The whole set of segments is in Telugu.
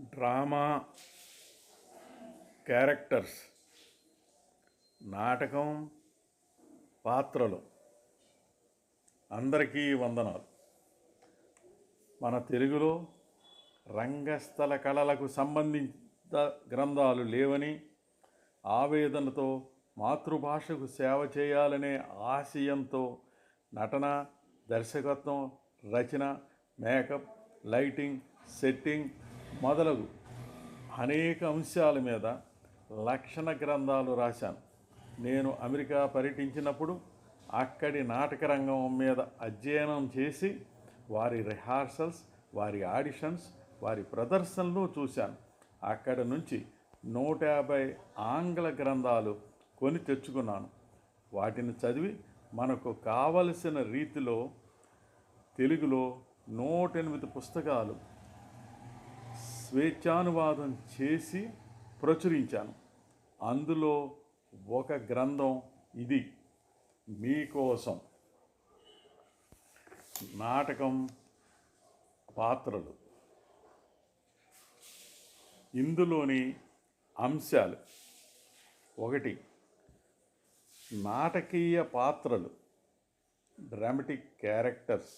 డ్రామా క్యారెక్టర్స్ నాటకం పాత్రలు. అందరికీ వందనాలు. మన తెలుగులో రంగస్థల కళలకు సంబంధించిన గ్రంథాలు లేవని ఆవేదనతో మాతృభాషకు సేవ చేయాలనే ఆశయంతో నటన దర్శకత్వం రచన మేకప్ లైటింగ్ సెట్టింగ్ మొదలగు అనేక అంశాల మీద లక్షణ గ్రంథాలు రాశాను. నేను అమెరికా పర్యటించినప్పుడు అక్కడి నాటక రంగం మీద అధ్యయనం చేసి వారి రిహార్సల్స్ వారి ఆడిషన్స్ వారి ప్రదర్శనలు చూశాను. అక్కడ నుంచి నూట యాభై ఆంగ్ల గ్రంథాలు కొని తెచ్చుకున్నాను. వాటిని చదివి మనకు కావలసిన రీతిలో తెలుగులో నూట ఎనిమిది పుస్తకాలు స్వేచ్ఛానువాదం చేసి ప్రచురించాను. అందులో ఒక గ్రంథం ఇది. మీకోసం నాటకం పాత్రలు. ఇందులోని అంశాలు. ఒకటి నాటకీయ పాత్రలు. Dramatic characters.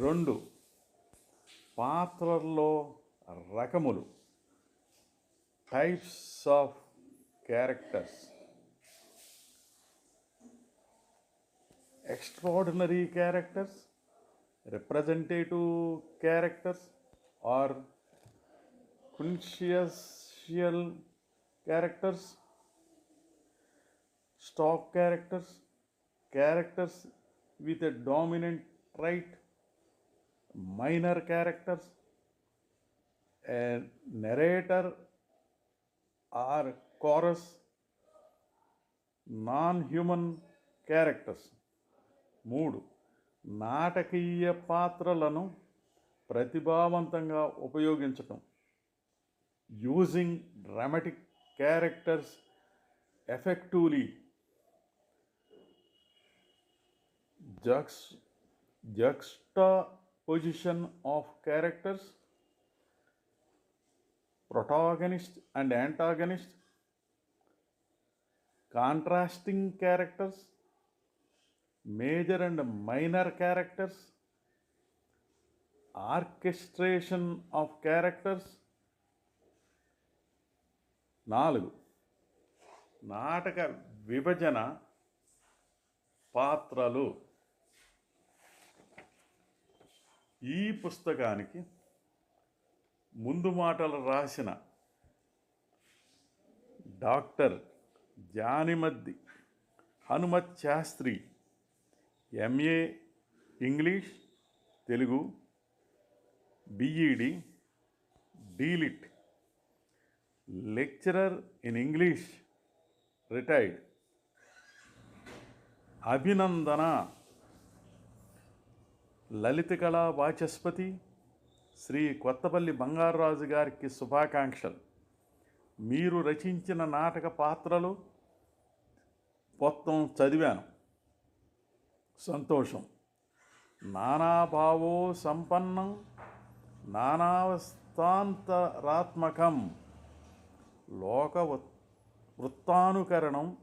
రెండు పాత్రల్లో రకములు. Types of characters extraordinary characters representative characters or కున్షియస్షియల్ characters stock characters characters with a dominant trait minor characters a narrator or chorus, human characters మూడు నాటకీయ పాత్రలను ప్రతిభావంతంగా ఉపయోగించటం. Using dramatic characters effectively జక్స్ juxtaposition of characters protagonist and antagonist contrasting characters major and minor characters orchestration of characters నాలుగు. నాటక విభజన పాత్రలు. ఈ పుస్తకానికి ముందు మాటలు రాసిన doctor Janimaddi Hanumath Sastri MA English Telugu BEd DLitt lecturer in English retired. అభినందన లలిత కళా వాచస్పతి శ్రీ కొత్తపల్లి బంగారరాజు గారికి శుభాకాంక్షలు. మీరు రచించిన నాటక పాత్రలు మొత్తం చదివాను. సంతోషం. నానాభావో సంపన్నం నానావస్థాంతరాత్మకం లోక వృత్తానుకరణం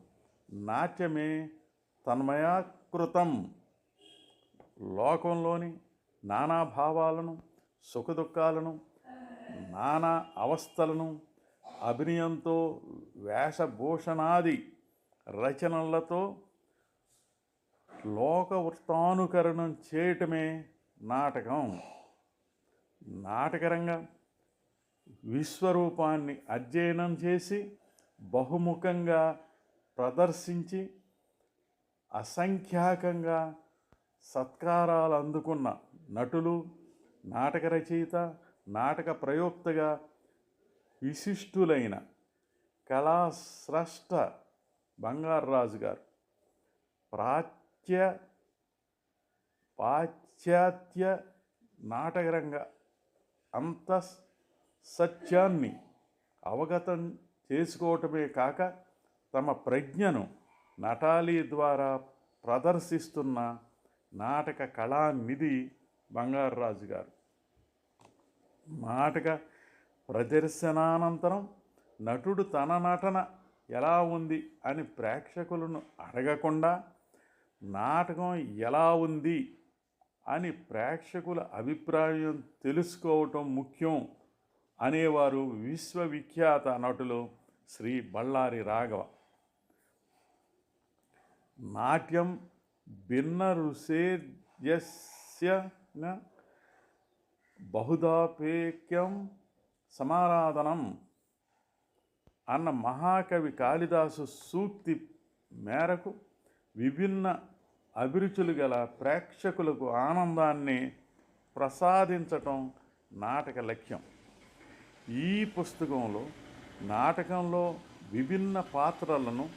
నాట్యమే తన్మయాకృతం. లోకంలోని నానాభావాలను సుఖదుఖాలను నానా అవస్థలను అభినయంతో వేషభూషణాది రచనలతో లోక వృత్తానుకరణం చేయటమే నాటకం. నాటకరంగా విశ్వరూపాన్ని అధ్యయనం చేసి బహుముఖంగా ప్రదర్శించి అసంఖ్యాకంగా సత్కారాలు అందుకున్న నటులు నాటక రచయిత నాటక ప్రయోక్తగా విశిష్టులైన కళాశ్రష్ట బంగారరాజు గారు ప్రాచ్య పాశ్చాత్య నాటకరంగ అంత సత్యాన్ని అవగతం చేసుకోవటమే కాక తమ ప్రజ్ఞను నటాలి ద్వారా ప్రదర్శిస్తున్న నాటక కళానిధి బంగారరాజు గారు. నాటక ప్రదర్శనానంతరం నటుడు తన నటన ఎలా ఉంది అని ప్రేక్షకులను అడగకుండా నాటకం ఎలా ఉంది అని ప్రేక్షకుల అభిప్రాయం తెలుసుకోవటం ముఖ్యం అనేవారు విశ్వవిఖ్యాత నటులు శ్రీ బళ్ళారి రాఘవ. నాట్యం భిన్న రుసేజస్య న బహుదాపేక్యం సమారాధనం అన్న మహాకవి కాళిదాసు సూక్తి మేరకు విభిన్న అభిరుచులు గల ప్రేక్షకులకు ఆనందాన్ని ప్రసాదించటం నాటక లక్ష్యం. ఈ పుస్తకంలో నాటకంలో విభిన్న పాత్రలను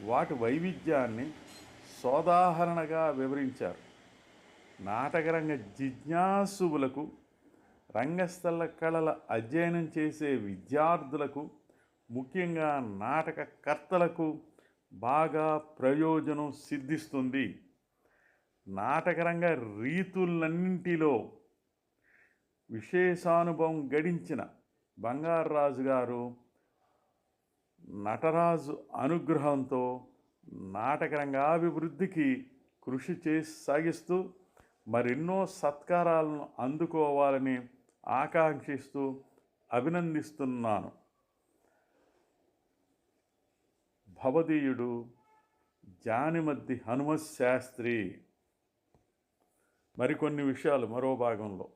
వాటి వైవిధ్యాన్ని సోదాహరణగా వివరించారు. నాటకరంగ జిజ్ఞాసువులకు రంగస్థల కళల అధ్యయనం చేసే విద్యార్థులకు ముఖ్యంగా నాటకకర్తలకు బాగా ప్రయోజనం సిద్ధిస్తుంది. నాటకరంగ రీతులన్నింటిలో విశేషానుభవం గడించిన బంగారరాజు గారు నటరాజు అనుగ్రహంతో నాటకరంగాభివృద్ధికి కృషి చేసి సాగిస్తూ మరెన్నో సత్కారాలను అందుకోవాలని ఆకాంక్షిస్తూ అభినందిస్తున్నాను. భవదీయుడు జానిమద్ది హనుమత్ శాస్త్రి. మరికొన్ని విషయాలు మరో భాగంలో.